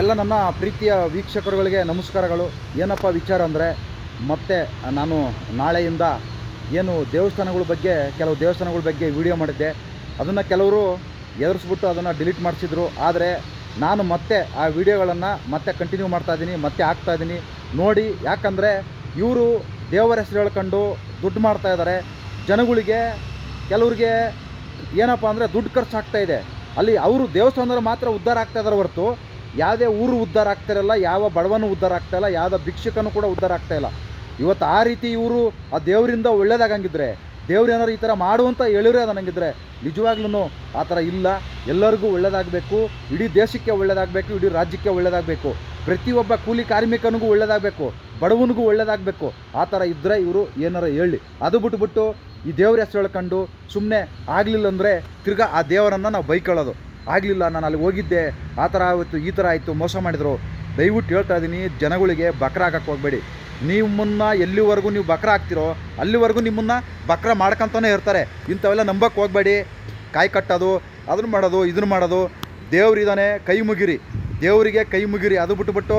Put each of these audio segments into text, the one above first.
ಎಲ್ಲ ನನ್ನ ಪ್ರೀತಿಯ ವೀಕ್ಷಕರುಗಳಿಗೆ ನಮಸ್ಕಾರಗಳು. ಏನಪ್ಪ ವಿಚಾರ ಅಂದರೆ, ಮತ್ತೆ ನಾನು ನಾಳೆಯಿಂದ ಏನು ದೇವಸ್ಥಾನಗಳ ಬಗ್ಗೆ, ಕೆಲವು ದೇವಸ್ಥಾನಗಳ ಬಗ್ಗೆ ವಿಡಿಯೋ ಮಾಡಿದ್ದೆ. ಅದನ್ನು ಕೆಲವರು ಎದುರಿಸ್ಬಿಟ್ಟು ಅದನ್ನು ಡಿಲೀಟ್ ಮಾಡಿಸಿದ್ರು. ಆದರೆ ನಾನು ಮತ್ತೆ ಆ ವಿಡಿಯೋಗಳನ್ನು ಮತ್ತೆ ಕಂಟಿನ್ಯೂ ಮಾಡ್ತಾ ಇದ್ದೀನಿ, ಮತ್ತೆ ಹಾಕ್ತಾ ಇದ್ದೀನಿ. ನೋಡಿ, ಯಾಕಂದರೆ ಇವರು ದೇವರ ಹೆಸರು ಹೇಳ್ಕೊಂಡು ದುಡ್ಡು ಮಾಡ್ತಾ ಇದ್ದಾರೆ ಜನಗಳಿಗೆ, ಕೆಲವ್ರಿಗೆ ಏನಪ್ಪ ಅಂದರೆ ದುಡ್ಡು ಖರ್ಚಾಗ್ತಾ ಇದೆ. ಅಲ್ಲಿ ಅವರು ದೇವಸ್ಥಾನದಲ್ಲಿ ಮಾತ್ರ ಉದ್ಧಾರ ಆಗ್ತಾ ಇದ್ದಾರೆ ಹೊರತು. ಯಾವುದೇ ಊರು ಉದ್ಧಾರ ಆಗ್ತಿರಲ್ಲ ಯಾವ ಬಡವನು ಉದ್ಧಾರ ಆಗ್ತಾ ಇಲ್ಲ, ಯಾವುದೇ ಭಿಕ್ಷಕನು ಕೂಡ ಉದ್ಧಾರ ಆಗ್ತಾ ಇಲ್ಲ. ಇವತ್ತು ಆ ರೀತಿ ಇವರು ಆ ದೇವರಿಂದ ಒಳ್ಳೇದಾಗಂಗಿದ್ರೆ, ದೇವ್ರು ಏನಾರು ಈ ಥರ ಮಾಡುವಂತ ಹೇಳಿದ್ರೆ ನನಗಿದ್ರೆ ನಿಜವಾಗ್ಲೂ ಆ ಥರ ಇಲ್ಲ. ಎಲ್ಲರಿಗೂ ಒಳ್ಳೇದಾಗಬೇಕು, ಇಡೀ ದೇಶಕ್ಕೆ ಒಳ್ಳೇದಾಗಬೇಕು, ಇಡೀ ರಾಜ್ಯಕ್ಕೆ ಒಳ್ಳೇದಾಗಬೇಕು. ಪ್ರತಿಯೊಬ್ಬ ಕೂಲಿ ಕಾರ್ಮಿಕನಿಗೂ ಒಳ್ಳೇದಾಗಬೇಕು, ಬಡವನಿಗೂ ಒಳ್ಳೇದಾಗಬೇಕು. ಆ ಥರ ಇದ್ದರೆ ಇವರು ಏನಾರ ಹೇಳಿ. ಅದು ಬಿಟ್ಬಿಟ್ಟು ಈ ದೇವ್ರ ಹೆಸರು ಹೇಳ್ಕೊಂಡು ಸುಮ್ಮನೆ ಆಗಲಿಲ್ಲ ಅಂದರೆ ತಿರ್ಗಾ ಆ ದೇವರನ್ನು ನಾವು ಬೈಕೊಳ್ಳೋದು. ಆಗಲಿಲ್ಲ, ನಾನು ಅಲ್ಲಿ ಹೋಗಿದ್ದೆ. ಆ ಥರ ಆಯಿತು ಈ ಥರ ಆಯಿತು, ಮೋಸ ಮಾಡಿದರು. ದಯವಿಟ್ಟು ಹೇಳ್ತಾ ಇದ್ದೀನಿ ಜನಗಳಿಗೆ ಬಕ್ರ ಹಾಕಕ್ಕೆ ಹೋಗಬೇಡಿ. ನಿಮ್ಮನ್ನ ಎಲ್ಲಿವರೆಗೂ ನೀವು ಬಕ್ರ ಹಾಕ್ತಿರೋ, ಅಲ್ಲಿವರೆಗೂ ನಿಮ್ಮನ್ನು ಬಕ್ರ ಮಾಡ್ಕೊತಾನೆ ಇರ್ತಾರೆ. ಇಂಥವೆಲ್ಲ ನಂಬಕ್ಕೆ ಹೋಗಬೇಡಿ. ಕಾಯಿ ಕಟ್ಟೋದು ಅದನ್ನು ಮಾಡೋದು ಇದನ್ನು ಮಾಡೋದು. ದೇವ್ರಿದ್ದಾನೆ ಕೈ ಮುಗಿರಿ. ದೇವರಿಗೆ ಕೈ ಮುಗಿರಿ, ಅದು ಬಿಟ್ಟುಬಿಟ್ಟು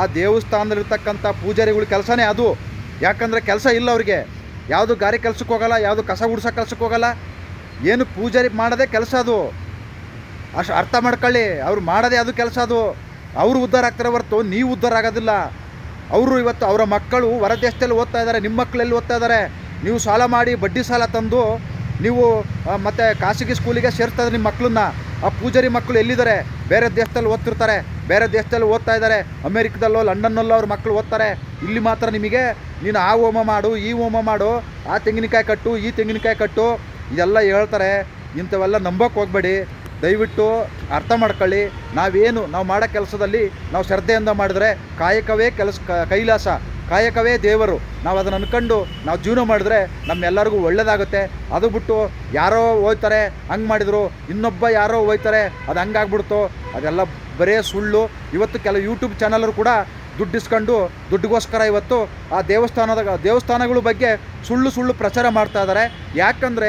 ಆ ದೇವಸ್ಥಾನದಲ್ಲಿರ್ತಕ್ಕಂಥ ಪೂಜಾರಿಗಳ ಕೆಲಸನೇ ಅದು. ಯಾಕಂದರೆ ಕೆಲಸ ಇಲ್ಲ ಅವ್ರಿಗೆ. ಯಾವುದು ಗಾರೆ ಕೆಲಸಕ್ಕೆ ಹೋಗಲ್ಲ, ಯಾವುದು ಕಸ ಗುಡ್ಸೋ ಕೆಲಸಕ್ಕೆ ಹೋಗಲ್ಲ. ಏನು ಪೂಜಾರಿ ಮಾಡೋದೇ ಕೆಲಸ ಅದು. ಅಷ್ಟು ಅರ್ಥ ಮಾಡ್ಕೊಳ್ಳಿ, ಅವ್ರು ಮಾಡೋದೇ ಅದು ಕೆಲಸ ಅದು. ಅವರು ಉದ್ಧಾರ ಆಗ್ತಾರೆ ಹೊರತು, ನೀವು ಉದ್ಧಾರ ಆಗೋದಿಲ್ಲ. ಅವರು ಇವತ್ತು ಅವರ ಮಕ್ಕಳು ಹೊರ ದೇಶದಲ್ಲಿ ಓದ್ತಾ ಇದ್ದಾರೆ, ನಿಮ್ಮ ಮಕ್ಕಳಲ್ಲಿ ಓದ್ತಾ ಇದ್ದಾರೆ. ನೀವು ಸಾಲ ಮಾಡಿ, ಬಡ್ಡಿ ಸಾಲ ತಂದು, ನೀವು ಮತ್ತು ಖಾಸಗಿ ಸ್ಕೂಲಿಗೆ ಇದ್ದಾರೆ ನಿಮ್ಮ ಮಕ್ಕಳನ್ನ. ಆ ಪೂಜಾರಿ ಮಕ್ಕಳು ಎಲ್ಲಿದ್ದಾರೆ? ಬೇರೆ ದೇಶದಲ್ಲಿ ಓದ್ತಿರ್ತಾರೆ, ಬೇರೆ ದೇಶದಲ್ಲಿ ಓದ್ತಾ ಇದ್ದಾರೆ. ಅಮೇರಿಕದಲ್ಲೋ, ಲಂಡನ್ನಲ್ಲೋ ಅವ್ರ ಮಕ್ಕಳು ಓದ್ತಾರೆ. ಇಲ್ಲಿ ಮಾತ್ರ ನಿಮಗೆ, ನೀನು ಆ ಹೋಮ ಮಾಡು, ಈ ಹೋಮ ಮಾಡು, ಆ ತೆಂಗಿನಕಾಯಿ ಕಟ್ಟು, ಈ ತೆಂಗಿನಕಾಯಿ ಕಟ್ಟು, ಇದೆಲ್ಲ ಹೇಳ್ತಾರೆ. ಇಂಥವೆಲ್ಲ ನಂಬೋಕೆ ಹೋಗಬೇಡಿ. ದಯವಿಟ್ಟು ಅರ್ಥ ಮಾಡ್ಕೊಳ್ಳಿ. ನಾವೇನು, ನಾವು ಮಾಡೋ ಕೆಲಸದಲ್ಲಿ ನಾವು ಶ್ರದ್ಧೆಯಿಂದ ಮಾಡಿದ್ರೆ ಕಾಯಕವೇ ಕೆಲಸ ಕೈಲಾಸ, ಕಾಯಕವೇ ದೇವರು. ನಾವು ಅದನ್ನು ಅಂದ್ಕೊಂಡು ನಾವು ಜೀವನ ಮಾಡಿದ್ರೆ ನಮ್ಮೆಲ್ಲರಿಗೂ ಒಳ್ಳೆಯದಾಗುತ್ತೆ ಅದು ಬಿಟ್ಟು ಯಾರೋ ಹೋಯ್ತಾರೆ, ಹಂಗೆ ಮಾಡಿದರು, ಇನ್ನೊಬ್ಬ ಯಾರೋ ಹೋಯ್ತಾರೆ, ಅದು ಹಂಗಾಗ್ಬಿಡ್ತು. ಅದೆಲ್ಲ ಬರೇ ಸುಳ್ಳು. ಇವತ್ತು ಕೆಲವು ಯೂಟ್ಯೂಬ್ ಚಾನಲರು ಕೂಡ ದುಡ್ಡು ಇಸ್ಕೊಂಡು ದುಡ್ಡಿಗೋಸ್ಕರ ಇವತ್ತು ಆ ದೇವಸ್ಥಾನದ, ದೇವಸ್ಥಾನಗಳ ಬಗ್ಗೆ ಸುಳ್ಳು ಸುಳ್ಳು ಪ್ರಚಾರ ಮಾಡ್ತಾ ಇದ್ದಾರೆ. ಯಾಕಂದರೆ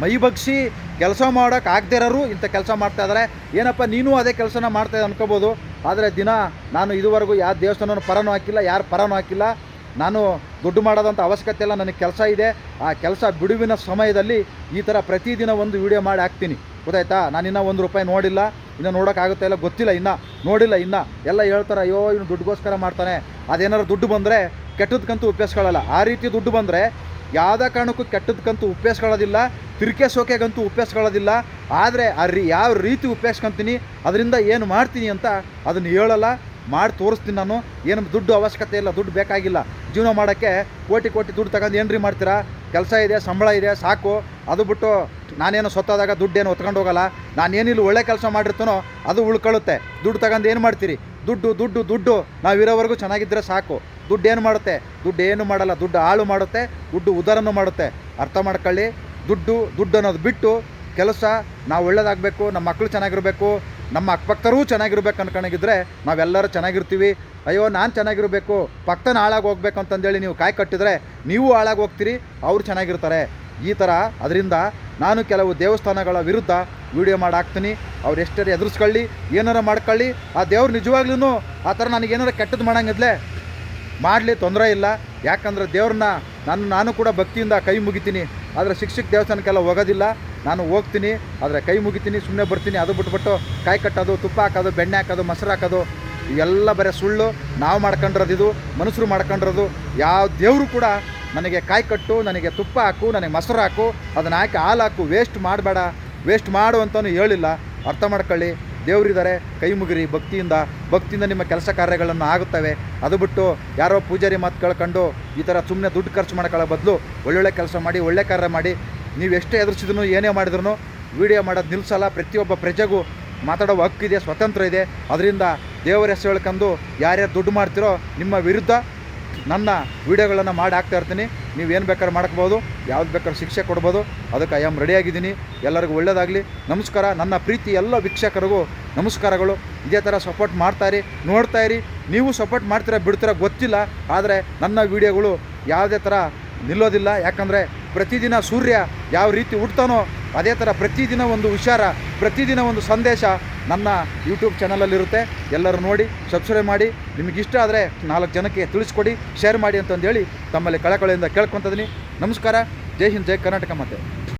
ಮೈ ಬಗ್ಸಿ ಕೆಲಸ ಮಾಡೋಕ್ಕೆ ಆಗದೇ ಇರೋರು ಇಂಥ ಕೆಲಸ ಮಾಡ್ತಾ ಇದ್ದಾರೆ ಏನಪ್ಪ, ನೀನು ಅದೇ ಕೆಲಸನ ಮಾಡ್ತಾ ಅನ್ಕೋಬೋದು. ಆದರೆ ದಿನ ನಾನು ಇದುವರೆಗೂ ಯಾವ ದೇವಸ್ಥಾನನೂ ಪರನೂ ಹಾಕಿಲ್ಲ, ಯಾರು ಪರನೂ ಹಾಕಿಲ್ಲ. ನಾನು ದುಡ್ಡು ಮಾಡೋದಂಥ ಅವಶ್ಯಕತೆ ಇಲ್ಲ, ನನಗೆ ಕೆಲಸ ಇದೆ. ಆ ಕೆಲಸ ಬಿಡುವಿನ ಸಮಯದಲ್ಲಿ ಈ ಥರ ಪ್ರತಿದಿನ ಒಂದು ವಿಡಿಯೋ ಮಾಡಿ ಹಾಕ್ತೀನಿ. ಗೊತ್ತಾಯ್ತಾ? ನಾನು ಇನ್ನೂ ಒಂದು ರೂಪಾಯಿ ನೋಡಿಲ್ಲ, ಇನ್ನು ನೋಡೋಕ್ಕಾಗುತ್ತೆ ಇಲ್ಲ, ಗೊತ್ತಿಲ್ಲ ಇನ್ನು, ನೋಡಿಲ್ಲ ಇನ್ನು. ಎಲ್ಲ ಹೇಳ್ತಾರೆ, ಅಯ್ಯೋ, ಇವನು ದುಡ್ಡುಗೋಸ್ಕರ ಮಾಡ್ತಾನೆ. ಅದೇನಾದ್ರು ದುಡ್ಡು ಬಂದರೆ ಕೆಟ್ಟದಕ್ಕಂತೂ ಉಪಯೋಗಿಸ್ಕೊಳ್ಳಲ್ಲ ಆ ರೀತಿ ದುಡ್ಡು ಬಂದರೆ ಯಾವುದೇ ಕಾರಣಕ್ಕೂ ಕೆಟ್ಟದಕ್ಕಂತೂ ಉಪಯೋಗಿಸ್ಕೊಳ್ಳೋದಿಲ್ಲ ತಿರ್ಕೆ ಸೋಕೆಗಂತೂ ಉಪಯೋಗಿಸ್ಕೊಳ್ಳೋದಿಲ್ಲ ಆದರೆ ಆ ರೀ, ಯಾವ ರೀತಿ ಉಪಯೋಗಿಸ್ಕೊತೀನಿ ಅದರಿಂದ ಏನು ಮಾಡ್ತೀನಿ ಅಂತ ಅದನ್ನು ಹೇಳಲ್ಲ, ಮಾಡಿ ತೋರಿಸ್ತೀನಿ ನಾನು. ಏನು ದುಡ್ಡು ಅವಶ್ಯಕತೆ ಇಲ್ಲ, ದುಡ್ಡು ಬೇಕಾಗಿಲ್ಲ. ಜೀವನ ಮಾಡೋಕ್ಕೆ ಕೋಟಿ ಕೋಟಿ ದುಡ್ಡು ತಗೊಂಡು ಏನ್ರಿ ಮಾಡ್ತೀರಾ? ಕೆಲಸ ಇದೆ, ಸಂಬಳ ಇದೆ, ಸಾಕು. ಅದು ಬಿಟ್ಟು ನಾನೇನು ಸೊತ್ತಾದಾಗ ದುಡ್ಡೇನು ಹೊತ್ಕೊಂಡು ಹೋಗಲ್ಲ. ನಾನೇನಿಲ್ಲ ಒಳ್ಳೆ ಕೆಲಸ ಮಾಡಿರ್ತಾನೋ ಅದು ಉಳ್ಕೊಳ್ಳುತ್ತೆ. ದುಡ್ಡು ತಗೊಂಡು ಏನು ಮಾಡ್ತೀರಿ? ದುಡ್ಡು ದುಡ್ಡು ದುಡ್ಡು. ನಾವಿರೋವರೆಗೂ ಚೆನ್ನಾಗಿದ್ದರೆ ಸಾಕು. ದುಡ್ಡು ಏನು ಮಾಡುತ್ತೆ? ದುಡ್ಡು ಏನು ಮಾಡಲ್ಲ, ದುಡ್ಡು ಹಾಳು ಮಾಡುತ್ತೆ, ದುಡ್ಡು ಉದರನ್ನು ಮಾಡುತ್ತೆ. ಅರ್ಥ ಮಾಡ್ಕೊಳ್ಳಿ. ದುಡ್ಡು ದುಡ್ಡು ಅನ್ನೋದು ಬಿಟ್ಟು ಕೆಲಸ, ನಾವು ಒಳ್ಳೇದಾಗಬೇಕು, ನಮ್ಮ ಮಕ್ಕಳು ಚೆನ್ನಾಗಿರಬೇಕು, ನಮ್ಮ ಅಕ್ಕಪಕ್ಕರೂ ಚೆನ್ನಾಗಿರ್ಬೇಕು ಅನ್ಕೊಂಡಿದ್ರೆ ನಾವೆಲ್ಲರೂ ಚೆನ್ನಾಗಿರ್ತೀವಿ. ಅಯ್ಯೋ, ನಾನು ಚೆನ್ನಾಗಿರಬೇಕು, ಪಕ್ಕನ ಹಾಳಾಗಿ ಹೋಗ್ಬೇಕು ಅಂತಂದೇಳಿ ನೀವು ಕಾಯಿ ಕಟ್ಟಿದ್ರೆ ನೀವು ಹಾಳಾಗಿ ಹೋಗ್ತೀರಿ, ಅವರು ಚೆನ್ನಾಗಿರ್ತಾರೆ. ಈ ಥರ ಅದರಿಂದ ನಾನು ಕೆಲವು ದೇವಸ್ಥಾನಗಳ ವಿರುದ್ಧ ವಿಡಿಯೋ ಮಾಡಿ ಹಾಕ್ತೀನಿ. ಅವ್ರು ಎಷ್ಟೇ ಎದುರಿಸ್ಕೊಳ್ಳಿ, ಏನಾರು ಮಾಡ್ಕೊಳ್ಳಿ. ಆ ದೇವ್ರು ನಿಜವಾಗ್ಲೂ ಆ ಥರ ನನಗೇನಾರು ಕೆಟ್ಟದ್ದು ಮಾಡಂಗಿದ್ಲೆ? ಮಾಡಲಿ ತೊಂದರೆ ಇಲ್ಲ. ಯಾಕಂದರೆ ದೇವ್ರನ್ನ ನಾನು ನಾನು ಕೂಡ ಭಕ್ತಿಯಿಂದ ಕೈ ಮುಗಿತೀನಿ. ಆದರೆ ಶಿಕ್ಷಕ ದೇವಸ್ಥಾನಕ್ಕೆಲ್ಲ ಹೋಗೋದಿಲ್ಲ. ನಾನು ಹೋಗ್ತೀನಿ, ಆದರೆ ಕೈ ಮುಗಿತೀನಿ ಸುಮ್ಮನೆ ಬರ್ತೀನಿ. ಅದು ಬಿಟ್ಬಿಟ್ಟು ಕಾಯಿ ಕಟ್ಟೋದು, ತುಪ್ಪ ಹಾಕೋದು, ಬೆಣ್ಣೆ ಹಾಕೋದು, ಮೊಸರು ಹಾಕೋದು, ಇವೆಲ್ಲ ಬರೀ ಸುಳ್ಳು. ನಾವು ಮಾಡ್ಕೊಂಡಿರೋದು ಇದು ಮನುಷ್ಯರು ಮಾಡ್ಕೊಂಡಿರೋದು. ಯಾವ ದೇವರು ಕೂಡ ನನಗೆ ಕಾಯಿ ಕಟ್ಟು, ನನಗೆ ತುಪ್ಪ ಹಾಕು, ನನಗೆ ಮೊಸರು ಹಾಕು, ಅದನ್ನು ಹಾಕಿ ಹಾಲು ಹಾಕು. ವೇಸ್ಟ್ ಮಾಡಬೇಡ. ವೇಸ್ಟ್ ಮಾಡು ಅಂತಲೂ ಹೇಳಿಲ್ಲ. ಅರ್ಥ ಮಾಡ್ಕೊಳ್ಳಿ. ದೇವರಿದ್ದಾರೆ ಕೈ ಮುಗಿರಿ ಭಕ್ತಿಯಿಂದ ಭಕ್ತಿಯಿಂದ ನಿಮ್ಮ ಕೆಲಸ ಕಾರ್ಯಗಳನ್ನು ಆಗುತ್ತವೆ. ಅದು ಬಿಟ್ಟು ಯಾರೋ ಪೂಜಾರಿ ಮಾತು ಕೇಳ್ಕೊಂಡು ಈ ಥರ ಸುಮ್ಮನೆ ದುಡ್ಡು ಖರ್ಚು ಮಾಡ್ಕೊಳ್ಳೋ ಬದಲು ಒಳ್ಳೊಳ್ಳೆ ಕೆಲಸ ಮಾಡಿ, ಒಳ್ಳೆ ಕಾರ್ಯ ಮಾಡಿ, ನೀವು ಎಷ್ಟೇ ಎದುರಿಸಿದ್ರು ಏನೇ ಮಾಡಿದ್ರು ವಿಡಿಯೋ ಮಾಡೋದು ನಿಲ್ಲಿಸಲ್ಲ ಪ್ರತಿಯೊಬ್ಬ ಪ್ರಜೆಗೂ ಮಾತಾಡೋ ಹಕ್ಕಿದೆ ಸ್ವತಂತ್ರ ಇದೆ. ಅದರಿಂದ ದೇವರ ಹೆಸರು ಹೇಳ್ಕೊಂಡು ಯಾರ್ಯಾರು ದುಡ್ಡು ಮಾಡ್ತಿರೋ ನಿಮ್ಮ ವಿರುದ್ಧ ನನ್ನ ವೀಡಿಯೋಗಳನ್ನು ಮಾಡಿ ಹಾಕ್ತಾ ಇರ್ತೀನಿ. ನೀವು ಏನು ಬೇಕಾದ್ರೆ ಮಾಡ್ಕೋಬೋದು, ಯಾವ್ದು ಬೇಕಾದ್ರೆ ಶಿಕ್ಷೆ ಕೊಡ್ಬೋದು, ಅದಕ್ಕೆ ಐ ಆಮ್ ರೆಡಿಯಾಗಿದ್ದೀನಿ ಎಲ್ಲರಿಗೂ ಒಳ್ಳೆಯದಾಗಲಿ ನಮಸ್ಕಾರ. ನನ್ನ ಪ್ರೀತಿ ಎಲ್ಲ ವೀಕ್ಷಕರಿಗೂ ನಮಸ್ಕಾರಗಳು. ಇದೇ ಥರ ಸಪೋರ್ಟ್ ಮಾಡ್ತಾಯಿರಿ ನೋಡ್ತಾಯಿರಿ ನೀವು ಸಪೋರ್ಟ್ ಮಾಡ್ತೀರಾ ಬಿಡ್ತೀರಾ ಗೊತ್ತಿಲ್ಲ. ಆದರೆ ನನ್ನ ವೀಡಿಯೋಗಳು ಯಾವುದೇ ಥರ ನಿಲ್ಲೋದಿಲ್ಲ. ಯಾಕಂದರೆ ಪ್ರತಿದಿನ ಸೂರ್ಯ ಯಾವ ರೀತಿ ಹುಡ್ತಾನೋ ಅದೇ ಥರ ಪ್ರತಿದಿನ ಒಂದು ವಿಚಾರ ಪ್ರತಿದಿನ ಒಂದು ಸಂದೇಶ ನನ್ನ ಯೂಟ್ಯೂಬ್ ಚಾನಲಲ್ಲಿರುತ್ತೆ ಎಲ್ಲರೂ ನೋಡಿ ಸಬ್ಸ್ಕ್ರೈಬ್ ಮಾಡಿ ನಿಮಗೆ ಆದರೆ ನಾಲ್ಕು ಜನಕ್ಕೆ ತಿಳಿಸ್ಕೊಡಿ ಶೇರ್ ಮಾಡಿ ಅಂತಂದೇಳಿ ತಮ್ಮಲ್ಲಿ ಕಳಕಳಿಯಿಂದ ಕೇಳ್ಕೊತಿದ್ದೀನಿ ನಮಸ್ಕಾರ, ಜೈ ಹಿಂದ್, ಜೈ ಕರ್ನಾಟಕ ಮತ್ತೆ